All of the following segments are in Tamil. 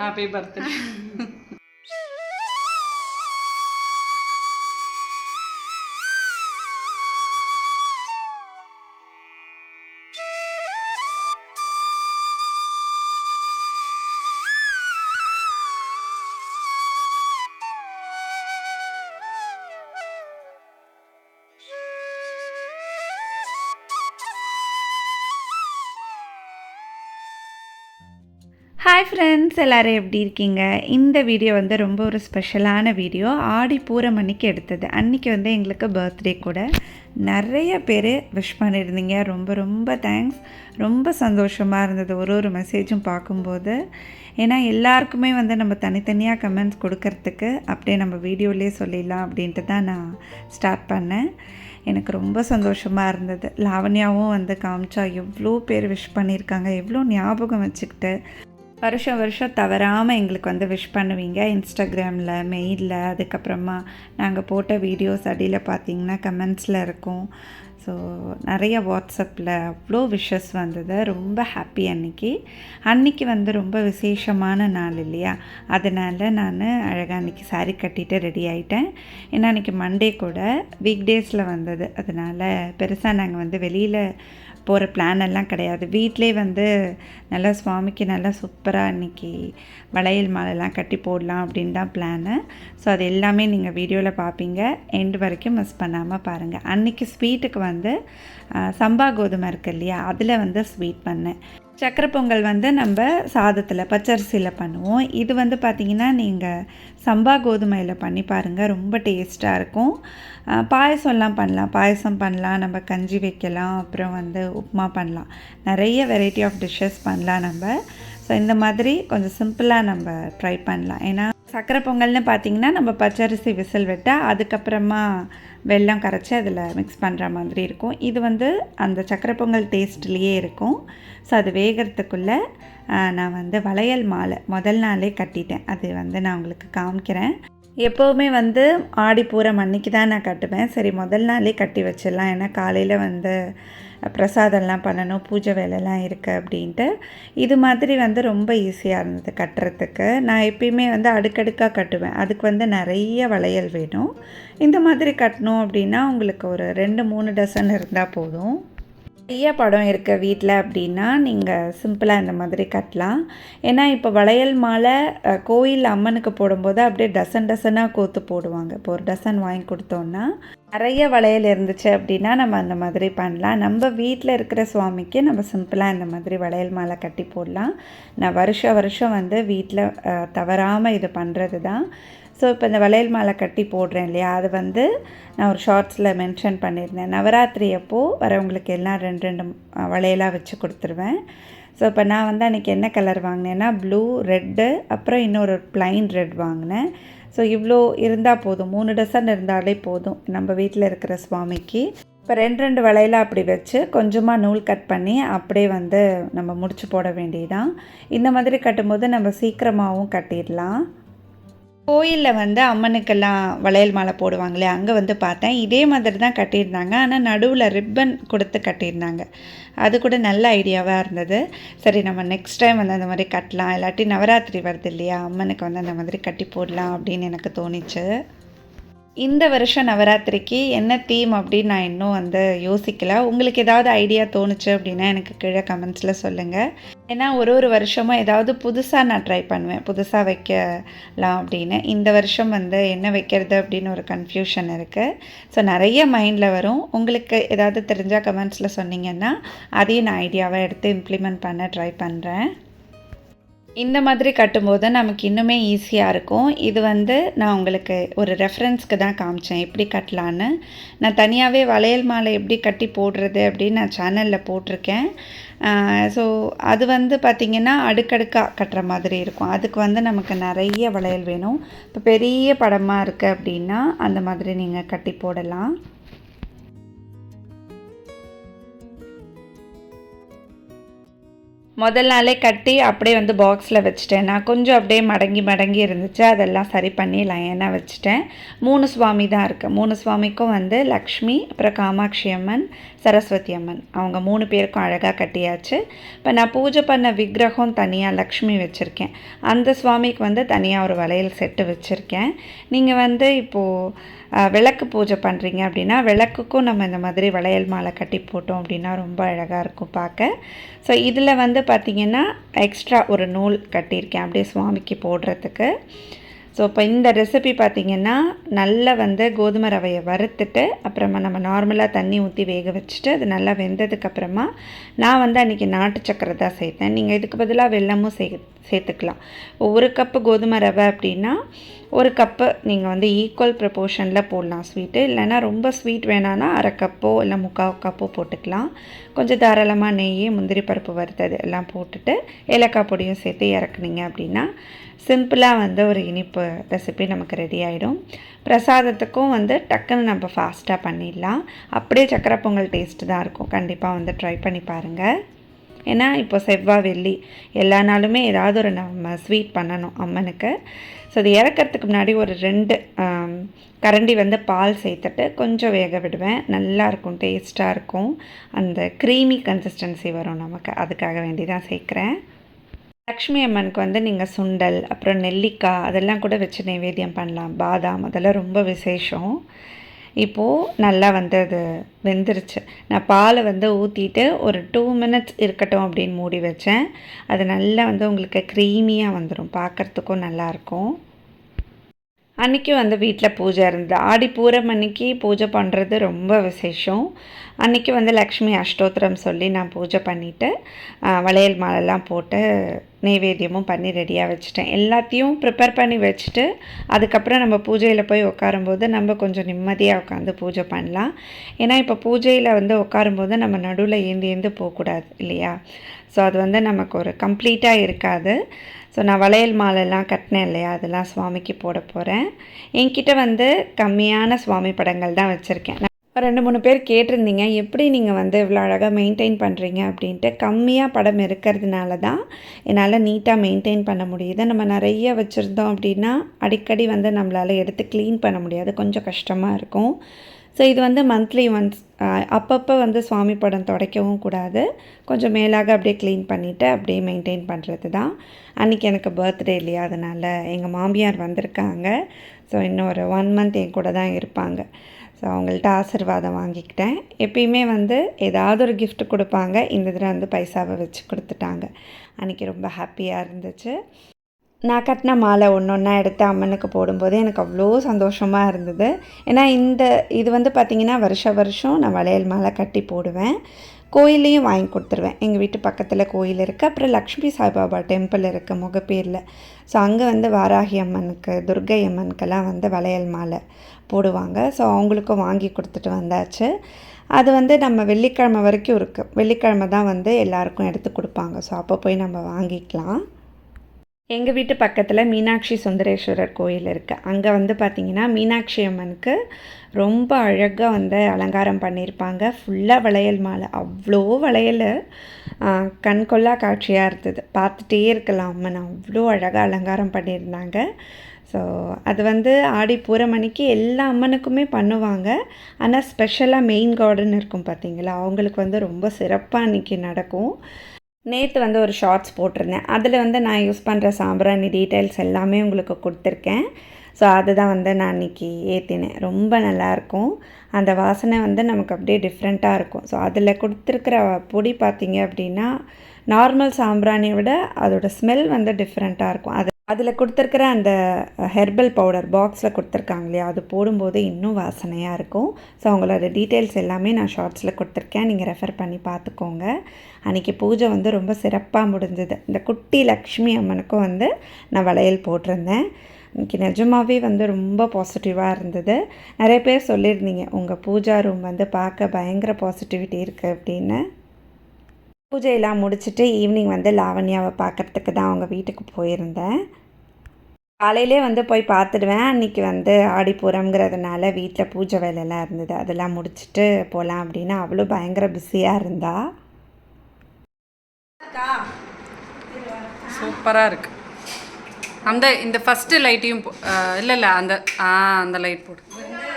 ஹாப்பி பர்த்டே ஹாய் ஃப்ரெண்ட்ஸ் எல்லோரும் எப்படி இருக்கீங்க? இந்த வீடியோ வந்து ரொம்ப ஒரு ஸ்பெஷலான வீடியோ. ஆடி பூரம் அன்னைக்கு எடுத்தது. அன்றைக்கி வந்து எங்களுக்கு பர்த்டே கூட. நிறைய பேர் விஷ் பண்ணியிருந்தீங்க. ரொம்ப ரொம்ப தேங்க்ஸ் ரொம்ப சந்தோஷமாக இருந்தது. ஒரு ஒரு மெசேஜும் பார்க்கும்போது. ஏன்னா எல்லாருக்குமே வந்து நம்ம தனித்தனியாக கமெண்ட்ஸ் கொடுக்கறதுக்கு அப்படியே நம்ம வீடியோலேயே சொல்லிடலாம் அப்படின்ட்டு தான் நான் ஸ்டார்ட் பண்ணேன். எனக்கு ரொம்ப சந்தோஷமாக இருந்தது. லாவண்யாவும் வந்து காமிச்சா எவ்வளோ பேர் விஷ் பண்ணியிருக்காங்க. எவ்வளோ ஞாபகம் வச்சுக்கிட்டு. வருஷம் வருஷம் தவறாமல் எங்களுக்கு வந்து விஷ் பண்ணுவீங்க. இன்ஸ்டாகிராமில் மெயிலில் அதுக்கப்புறமா நாங்கள் போட்ட வீடியோஸ் அடியில் பார்த்தீங்கன்னா கமெண்ட்ஸில் இருக்கும். ஸோ நிறைய வாட்ஸ்அப்பில் அவ்வளோ விஷஸ் வந்தது. ரொம்ப ஹாப்பி அன்னைக்கு. அன்னைக்கு வந்து ரொம்ப விசேஷமான நாள் இல்லையா? அதனால் நான் அழகாக அன்றைக்கி சாரி கட்டிட்டு ரெடி ஆகிட்டேன் ஏன்னா அன்றைக்கி மண்டே கூட வீக் டேஸில் வந்தது. அதனால் பெருசாக நாங்கள் வந்து வெளியில் போகிற பிளான் எல்லாம் கிடையாது. வீட்டிலே வந்து நல்லா சுவாமிக்கு நல்லா சூப்பராக இன்றைக்கி வளையல் மாலைலாம் கட்டி போடலாம் அப்படின்னு தான் பிளானு ஸோ அது எல்லாமே நீங்கள் வீடியோவில் பார்ப்பீங்க எண்டு வரைக்கும் மிஸ் பண்ணாமல் பாருங்கள் அன்றைக்கி ஸ்வீட்டுக்கு வந்து சம்பா கோதுமை இருக்கு இல்லையா? அதில் வந்து ஸ்வீட் பண்ணேன் சக்கரை பொங்கல் வந்து நம்ம சாதத்தில் பச்சரிசியில் பண்ணுவோம். இது வந்து பார்த்திங்கன்னா நீங்கள் சம்பா கோதுமையில் பண்ணி பாருங்கள் ரொம்ப டேஸ்ட்டாக இருக்கும். பாயசம்லாம் பண்ணலாம். பாயசம் பண்ணலாம். நம்ம கஞ்சி வைக்கலாம். அப்புறம் வந்து உப்புமா பண்ணலாம். நிறைய வெரைட்டி ஆஃப் டிஷ்ஷஸ் பண்ணலாம் நம்ம. ஸோ இந்த மாதிரி கொஞ்சம் சிம்பிளாக நம்ம ட்ரை பண்ணலாம். ஏன்னா சக்கரை பொங்கல்னு பார்த்தீங்கன்னா நம்ம பச்சரிசி விசில் விட்டால் அதுக்கப்புறமா வெல்லம் கரைச்சி அதில் மிக்ஸ் பண்ணுற மாதிரி இருக்கும். இது வந்து அந்த சக்கரை பொங்கல் டேஸ்ட்லேயே இருக்கும். ஸோ அது வேகிறதுக்குள்ளே நான் வந்து வளையல் மாலை முதல் நாளே கட்டிட்டேன். அது வந்து நான் உங்களுக்கு காமிக்கிறேன். எப்போவுமே வந்து ஆடி பூரம் அன்னைக்கு தான் நான் கட்டுவேன். சரி முதல் நாளே கட்டி வச்சிடலாம். ஏன்னா காலையில் வந்து பிரசாதம்லாம் பண்ணணும் பூஜை வேலைலாம் இருக்குது அப்படின்ட்டு. இது மாதிரி வந்து ரொம்ப ஈஸியாக இருந்தது கட்டுறதுக்கு. நான் எப்பயுமே வந்து அடுக்கடுக்காக கட்டுவேன். அதுக்கு வந்து நிறைய வளையல் வேணும். இந்த மாதிரி கட்டணும் அப்படின்னா உங்களுக்கு ஒரு ரெண்டு மூணு டசன் இருந்தால் போதும். நிறைய படம் இருக்க வீட்டில் அப்படின்னா நீங்கள் சிம்பிளாக இந்த மாதிரி கட்டலாம். ஏன்னா இப்போ வளையல் மாலை கோயில் அம்மனுக்கு போடும்போது அப்படியே டசன் டசனாக கோத்து போடுவாங்க. இப்போ ஒரு டசன் வாங்கி கொடுத்தோன்னா நிறைய வளையல் இருந்துச்சு அப்படின்னா நம்ம அந்த மாதிரி பண்ணலாம். நம்ம வீட்டில் இருக்கிற சுவாமிக்கு நம்ம சிம்பிளாக இந்த மாதிரி வளையல் மாலை கட்டி போடலாம். நான் வருஷ வருஷம் வந்து வீட்டில் தவறாமல் இது பண்ணுறது தான். ஸோ இப்போ இந்த வளையல் மாலை கட்டி போடுறேன் இல்லையா? அது வந்து நான் ஒரு ஷார்ட்ஸில் மென்ஷன் பண்ணியிருந்தேன். நவராத்திரி அப்போது வரவங்களுக்கு எல்லாம் ரெண்டு ரெண்டு வளையலாக வச்சு கொடுத்துருவேன். ஸோ இப்போ நான் வந்து அன்றைக்கி என்ன கலர் வாங்கினேன்னா ப்ளூ ரெட்டு அப்புறம் இன்னொரு ப்ளைன் ரெட் வாங்கினேன். ஸோ இவ்வளோ இருந்தால் போதும். மூணு டசன் இருந்தாலே போதும் நம்ம வீட்டில் இருக்கிற சுவாமிக்கு. இப்போ ரெண்டு ரெண்டு வளையலாக அப்படி வச்சு கொஞ்சமாக நூல் கட் பண்ணி அப்படியே வந்து நம்ம முடிச்சு போட வேண்டியதான் இந்த மாதிரி கட்டும்போது நம்ம சீக்கிரமாகவும் கட்டிடலாம். கோயிலில் வந்து அம்மனுக்கெல்லாம் வளையல் மாலை போடுவாங்களே அங்கே வந்து பார்த்தேன். இதே மாதிரி தான் கட்டியிருந்தாங்க. ஆனால் நடுவில் ரிப்பன் கொடுத்து கட்டியிருந்தாங்க. அது கூட நல்ல ஐடியாவாக இருந்தது. சரி நம்ம நெக்ஸ்ட் டைம் வந்து அந்த மாதிரி கட்டலாம். இல்லாட்டி நவராத்திரி வருது இல்லையா? அம்மனுக்கு வந்து அந்த மாதிரி கட்டி போடலாம் அப்படின்னு எனக்கு தோணிச்சு. இந்த வருஷம் நவராத்திரிக்கு என்ன தீம் அப்படின்னு நான் இன்னும் வந்து யோசிக்கல. உங்களுக்கு ஏதாவது ஐடியா தோணுச்சு அப்படின்னா எனக்கு கீழே கமெண்ட்ஸில் சொல்லுங்கள் ஏன்னா ஒரு ஒரு வருஷமும் ஏதாவது புதுசாக நான் ட்ரை பண்ணுவேன். புதுசாக வைக்கலாம் அப்படின்னு. இந்த வருஷம் வந்து என்ன வைக்கிறது அப்படின்னு ஒரு கன்ஃபியூஷன் இருக்குது ஸோ நிறைய மைண்டில் வரும். உங்களுக்கு ஏதாவது தெரிஞ்சால் கமெண்ட்ஸில் சொன்னீங்கன்னா அதையும் நான் ஐடியாவை எடுத்து இம்ப்ளிமெண்ட் பண்ண ட்ரை பண்ணுறேன் இந்த மாதிரி கட்டும்போது நமக்கு இன்னுமே ஈஸியாக இருக்கும். இது வந்து நான் உங்களுக்கு ஒரு ரெஃபரன்ஸ்க்கு தான் காமிச்சேன். எப்படி கட்டலான்னு. நான் தனியாகவே வளையல் மாலை எப்படி கட்டி போடுறது அப்படின்னு நான் சேனலில் போட்டிருக்கேன். ஸோ அது வந்து பார்த்திங்கன்னா அடுக்கடுக்காக கட்டுற மாதிரி இருக்கும். அதுக்கு வந்து நமக்கு நிறைய வளையல் வேணும். இப்போ பெரிய படமாக இருக்குது அப்படின்னா அந்த மாதிரி நீங்கள் கட்டி போடலாம். முதல் நாளே கட்டி அப்படியே வந்து பாக்ஸில் வச்சுட்டேன். நான் கொஞ்சம் அப்படியே மடங்கி மடங்கி இருந்துச்சு. அதெல்லாம் சரி பண்ணி லைனாக வச்சுட்டேன். மூணு சுவாமி தான் இருக்குது மூணு சுவாமிக்கும் வந்து லக்ஷ்மி அப்புறம் காமாட்சி அம்மன் சரஸ்வதி அம்மன். அவங்க மூணு பேருக்கும் அழகாக கட்டியாச்சு. இப்போ நான் பூஜை பண்ண விக்கிரகம் தனியாக லக்ஷ்மி வச்சுருக்கேன். அந்த சுவாமிக்கு வந்து தனியாக ஒரு வளையல் செட்டு வச்சுருக்கேன். நீங்கள் வந்து இப்போது விளக்கு பூஜை பண்ணுறீங்க அப்படின்னா விளக்குக்கும் நம்ம இந்த மாதிரி வளையல் மாலை கட்டி போட்டோம் அப்படின்னா ரொம்ப அழகாக இருக்கும் பார்க்க. ஸோ இதில் வந்து பார்த்திங்கன்னா எக்ஸ்ட்ரா ஒரு நூல் கட்டியிருக்கேன் அப்படியே சுவாமிக்கு போடுறதுக்கு. ஸோ இப்போ இந்த ரெசிபி பார்த்திங்கன்னா நல்லா வந்து கோதுமை ரவையை வறுத்துட்டு அப்புறமா நம்ம நார்மலாக தண்ணி ஊற்றி வேக வச்சுட்டு அது நல்லா வெந்ததுக்கப்புறமா நான் வந்து அன்றைக்கி நாட்டு சக்கரை தான் சேர்த்தேன். நீங்கள் இதுக்கு பதிலாக வெள்ளமும் சே சேர்த்துக்கலாம். ஒரு கப்பு கோதுமை ரவை அப்படின்னா ஒரு கப்பு நீங்கள் வந்து ஈக்குவல் ப்ரப்போர்ஷனில் போடலாம் ஸ்வீட்டு இல்லைன்னா ரொம்ப ஸ்வீட் வேணான்னா அரை கப்போ இல்லை முக்கால் கப்போ போட்டுக்கலாம். கொஞ்சம் தாராளமாக நெய் முந்திரி பருப்பு வறுத்தது எல்லாம் போட்டுட்டு ஏலக்காய் பொடியும் சேர்த்து இறக்குனீங்க அப்படின்னா சிம்பிளாக வந்து ஒரு இனிப்பு ரெசிபி நமக்கு ரெடி ஆகிடும் பிரசாதத்துக்கும் வந்து டக்குன்னு நம்ம ஃபாஸ்ட்டாக பண்ணிடலாம். அப்படியே சக்கரை பொங்கல் டேஸ்ட்டு தான் இருக்கும். கண்டிப்பாக வந்து ட்ரை பண்ணி பாருங்கள் ஏன்னா இப்போ செவ்வாய் வெள்ளி. எல்லா நாளுமே ஏதாவது ஒரு நம்ம ஸ்வீட் பண்ணணும் அம்மனுக்கு. ஸோ அது இறக்கிறதுக்கு முன்னாடி ஒரு ரெண்டு கரண்டி வந்து பால் சேர்த்துட்டு கொஞ்சம் வேக விடுவேன். நல்லாயிருக்கும் டேஸ்ட்டாக இருக்கும். அந்த க்ரீமி கன்சிஸ்டன்சி வரும் நமக்கு. அதுக்காக வேண்டி தான் சேர்க்குறேன். லக்ஷ்மி அம்மனுக்கு வந்து நீங்கள் சுண்டல் அப்புறம் நெல்லிக்காய் அதெல்லாம் கூட வச்சு நைவேத்தியம் பண்ணலாம். பாதாம் அதெல்லாம் ரொம்ப விசேஷம். இப்போது நல்லா வந்து அது வெந்துருச்சு. நான் பாலை வந்து ஊற்றிட்டு ஒரு டூ மினிட்ஸ் இருக்கட்டும் அப்படின்னு மூடி வச்சேன். அது நல்லா வந்து உங்களுக்கு க்ரீமியாக வந்துடும் பார்க்குறதுக்கும் நல்லாயிருக்கும் அன்றைக்கி வந்து வீட்டில் பூஜை இருந்தது. ஆடி பூரம் அன்னைக்கு பூஜை பண்ணுறது ரொம்ப விசேஷம். அன்றைக்கி வந்து லக்ஷ்மி அஷ்டோத்திரம் சொல்லி நான் பூஜை பண்ணிவிட்டு வளையல் மாலைலாம் போட்டு நெய்வேத்தியமும் பண்ணி ரெடியாக வச்சுட்டேன். எல்லாத்தையும் ப்ரிப்பேர் பண்ணி வச்சுட்டு அதுக்கப்புறம் நம்ம பூஜையில் போய் உட்காரும்போது நம்ம கொஞ்சம் நிம்மதியாக உட்காந்து பூஜை பண்ணலாம். ஏன்னா இப்போ பூஜையில் வந்து உட்காரும்போது நம்ம நடுவில் ஏந்தி ஏந்து போகக்கூடாது இல்லையா? ஸோ அது வந்து நமக்கு ஒரு கம்ப்ளீட்டாக இருக்காது. ஸோ நான் வளையல் மாலைலாம் கட்டினேன் இல்லையா? அதெல்லாம் சுவாமிக்கு போட போகிறேன் என்கிட்ட வந்து கம்மியான சுவாமி படங்கள் தான் வச்சுருக்கேன். ரெண்டு மூணு பேர் கேட்டிருந்தீங்க. எப்படி நீங்கள் வந்து இவ்வளோ அழகாக மெயின்டைன் பண்ணுறீங்க அப்படின்ட்டு கம்மியாக படம் இருக்கிறதுனால தான் என்னால் நீட்டாக மெயின்டைன் பண்ண முடியுது. நம்ம நிறைய வச்சுருந்தோம் அப்படின்னா அடிக்கடி வந்து நம்மளால் எடுத்து க்ளீன் பண்ண முடியாது. கொஞ்சம் கஷ்டமாக இருக்கும். ஸோ இது வந்து மந்த்லி ஒன்ஸ் அப்பப்போ வந்து சுவாமி படம் துடைக்கவும் கூடாது. கொஞ்சம் மேலாக அப்படியே க்ளீன் பண்ணிவிட்டு அப்படியே மெயின்டைன் பண்ணுறது தான். அன்றைக்கி எனக்கு பர்த்டே இல்லையா அதனால் எங்கள் மாமியார் வந்திருக்காங்க. ஸோ இன்னும் ஒரு ஒன் மந்த் என் கூட தான் இருப்பாங்க. ஸோ அவங்கள்ட்ட ஆசீர்வாதம் வாங்கிக்கிட்டேன். எப்பயுமே வந்து ஏதாவது ஒரு கிஃப்ட் கொடுப்பாங்க. இந்த தடவை வந்து பைசாவை வச்சு கொடுத்துட்டாங்க. அன்றைக்கி ரொம்ப ஹாப்பியாக இருந்துச்சு. நான் கட்டின மாலை ஒன்று ஒன்றா எடுத்து அம்மனுக்கு போடும்போது எனக்கு அவ்வளோ சந்தோஷமாக இருந்தது. ஏன்னா இந்த இது வந்து பார்த்திங்கன்னா வருஷ வருஷம் நான் வளையல் மாலை கட்டி போடுவேன். கோயிலையும் வாங்கி கொடுத்துருவேன். எங்கள் வீட்டு பக்கத்தில் கோயில் இருக்குது அப்புறம் லக்ஷ்மி சாய்பாபா டெம்பிள் இருக்குது முகப்பேரில். ஸோ அங்கே வந்து வாராகி அம்மனுக்கு துர்கை அம்மனுக்கெல்லாம் வந்து வளையல் மாலை போடுவாங்க. ஸோ அவங்களுக்கும் வாங்கி கொடுத்துட்டு வந்தாச்சு. அது வந்து நம்ம வெள்ளிக்கிழமை வரைக்கும் இருக்குது வெள்ளிக்கிழமை தான் வந்து எல்லாருக்கும் எடுத்து கொடுப்பாங்க. ஸோ அப்போ போய் நம்ம வாங்கிக்கலாம். எங்கள் வீட்டு பக்கத்தில் மீனாட்சி சுந்தரேஸ்வரர் கோயில் இருக்குது அங்கே வந்து பார்த்திங்கன்னா மீனாட்சி அம்மனுக்கு ரொம்ப அழகாக வந்து அலங்காரம் பண்ணியிருப்பாங்க ஃபுல்லாக வளையல் மாலை. அவ்வளோ வளையல் கண்கொள்ளா காட்சியாக இருந்தது. பார்த்துட்டே இருக்கலாம். அம்மன் அவ்வளோ அழகாக அலங்காரம் பண்ணியிருந்தாங்க ஸோ அது வந்து ஆடி பூரமணிக்கு எல்லா அம்மனுக்குமே பண்ணுவாங்க. ஆனால் ஸ்பெஷலாக மெயின் கார்டன் இருக்கும் பார்த்திங்களா அவங்களுக்கு வந்து ரொம்ப சிறப்பாக அன்றைக்கி நடக்கும். நேற்று வந்து ஒரு ஷார்ட்ஸ் போட்டிருந்தேன். அதில் வந்து நான் யூஸ் பண்ணுற சாம்பிராணி டீட்டெயில்ஸ் எல்லாமே உங்களுக்கு கொடுத்துருக்கேன். ஸோ அதுதான் வந்து நான் இன்றைக்கி ஏற்றினேன் ரொம்ப நல்லாயிருக்கும் அந்த வாசனை வந்து நமக்கு அப்படியே டிஃப்ரெண்ட்டாக இருக்கும். ஸோ அதில் கொடுத்துருக்கிற பொடி பார்த்திங்க அப்படின்னா நார்மல் சாம்பிராணியை விட அதோட ஸ்மெல் வந்து டிஃப்ரெண்ட்டாக இருக்கும். அது அதில் கொடுத்துருக்கிற அந்த ஹெர்பல் பவுடர் பாக்ஸில் கொடுத்துருக்காங்க இல்லையா? அது போடும்போது இன்னும் வாசனையாக இருக்கும். ஸோ அவங்களோட டீட்டெயில்ஸ் எல்லாமே நான் ஷார்ட்ஸில் கொடுத்துருக்கேன். நீங்கள் ரெஃபர் பண்ணி பார்த்துக்கோங்க. அன்றைக்கி பூஜை வந்து ரொம்ப சிறப்பாக முடிஞ்சது. இந்த குட்டி லக்ஷ்மி அம்மனுக்கும் வந்து நான் வளையல் போட்டிருந்தேன். இன்னைக்கு நிஜமாகவே வந்து ரொம்ப பாசிட்டிவாக இருந்தது. நிறைய பேர் சொல்லியிருந்தீங்க உங்கள் பூஜா ரூம் வந்து பார்க்க பயங்கர பாசிட்டிவிட்டி இருக்குது அப்படின்னு. பூஜையெல்லாம் முடிச்சுட்டு ஈவினிங் வந்து லாவண்யாவை பார்க்கறதுக்கு தான் அவங்க வீட்டுக்கு போயிருந்தேன். காலையிலே வந்து போய் பார்த்துடுவேன். அன்றைக்கி வந்து ஆடிப்பூரம்ங்கிறதுனால வீட்டில் பூஜை வேலையெல்லாம் இருந்தது. அதெல்லாம் முடிச்சுட்டு போகலாம் அப்படின்னா அவ்வளோ பயங்கர பிஸியாக இருந்தா. சூப்பராக இருக்கு. அந்த இந்த ஃபஸ்ட்டு லைட்டையும் இல்லை இல்லை அந்த ஆ அந்த லைட் போடு.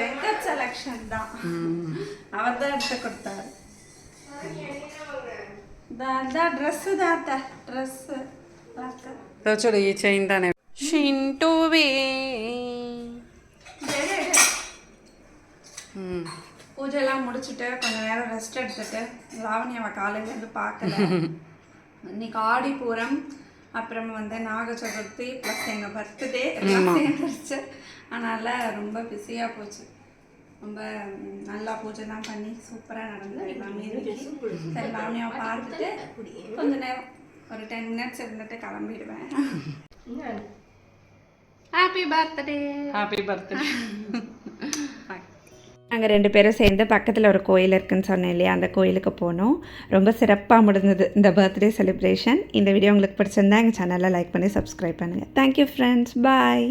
வெங்கட் செலக்ஷன் தான். அவர் தான் எடுத்து கொடுத்தாரு. தான் ட்ரெஸ்ஸு ஏதாச்சும் ஒரு செயின் தானே ஷின்டூவே ம் பூஜைலாம் முடிச்சுட்டு கொஞ்ச நேரம் ரெஸ்ட் எடுத்துட்டு லாவணியாவை காலையிலேருந்து பார்க்கல இன்னைக்கு ஆடி பூரம் அப்புறம் வந்து நாக சதுர்த்தி ப்ளஸ் எங்கள் பர்த்டே எல்லாம் சேர்ந்துருச்சு அதனால் ரொம்ப பிஸியாக போச்சு ரொம்ப நல்லா பூஜைலாம் பண்ணி சூப்பராக நடந்தது. எல்லாமே. சரி லாவணியாவை பார்த்துட்டு கொஞ்ச நேரம் ஒரு டென் மினிட்ஸ் இருந்துட்டு கிளம்பிடுவேன். ஹாப்பி பர்த்டே ஹாப்பி பர்த்டே நாங்கள் ரெண்டு பேரும் சேர்ந்து பக்கத்தில் ஒரு கோயில் இருக்குன்னு சொன்னேன் இல்லையா? அந்த கோயிலுக்கு போனோம். ரொம்ப சிறப்பாக முடிஞ்சது இந்த பர்த்டே செலிப்ரேஷன் இந்த வீடியோ உங்களுக்கு பிடிச்சிருந்தா எங்கள் சேனலை லைக் பண்ணி சப்ஸ்கிரைப் பண்ணுங்கள் தேங்க்யூ ஃப்ரெண்ட்ஸ் பாய்